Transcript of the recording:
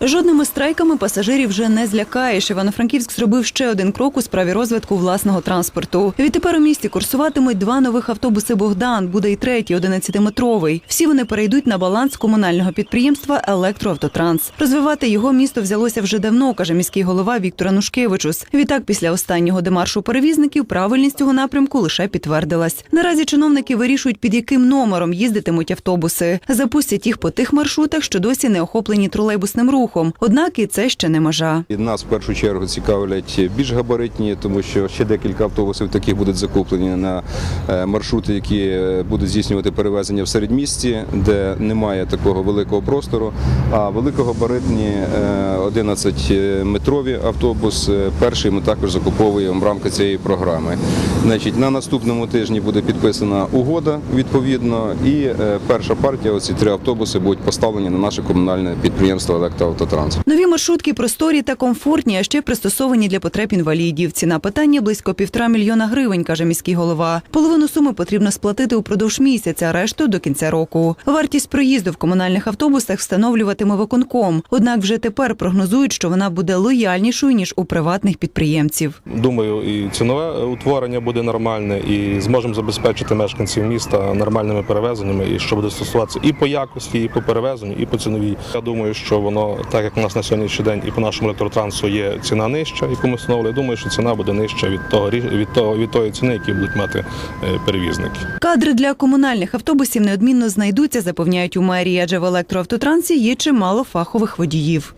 Жодними страйками пасажирів вже не злякаєш. Івано-Франківськ зробив ще один крок у справі розвитку власного транспорту. Відтепер у місті курсуватимуть два нових автобуси Богдан, буде і третій, 11-метровий. Всі вони перейдуть на баланс комунального підприємства Електроавтотранс. Розвивати його місто взялося вже давно, каже міський голова Віктор Анушкевичус. Відтак, після останнього демаршу перевізників, правильність цього напрямку лише підтвердилась. Наразі чиновники вирішують, під яким номером їздитимуть автобуси. Запустять їх по тих маршрутах, що досі не охоплені тролейбусним рухом. Однак і це ще не межа. Нас в першу чергу цікавлять більш габаритні, тому що ще декілька автобусів таких будуть закуплені на е, маршрути, які е, будуть здійснювати перевезення в середмісті, де немає такого великого простору. А великогабаритні 11-метрові автобус. е, Перший ми також закуповуємо в рамках цієї програми. Значить, на наступному тижні буде підписана угода відповідно, і перша партія, оці три автобуси, будуть поставлені на наше комунальне підприємство Електроавтотранс. Нові маршрутки просторі та комфортні, а ще пристосовані для потреб інвалідів. Ціна питання близько півтора мільйона гривень, каже міський голова. Половину суми потрібно сплатити упродовж місяця, решту до кінця року. Вартість проїзду в комунальних автобусах встановлюватиме виконком. Однак вже тепер прогнозують, що вона буде лояльнішою ніж у приватних підприємців. Думаю, і цінове утворення буде нормальне, і зможемо забезпечити мешканців міста нормальними перевезеннями, і що буде стосуватися і по якості, і по перевезенню, і по ціновій. Я думаю, що воно, так як у нас на сьогоднішній день і по нашому електротрансу є ціна нижча, яку ми встановили. Думаю, що ціна буде нижча від того від того від тої ціни, які будуть мати е, перевізники. Кадри для комунальних автобусів неодмінно знайдуться, запевняють у мерії, адже в електроавтотрансі є чимало фахових водіїв.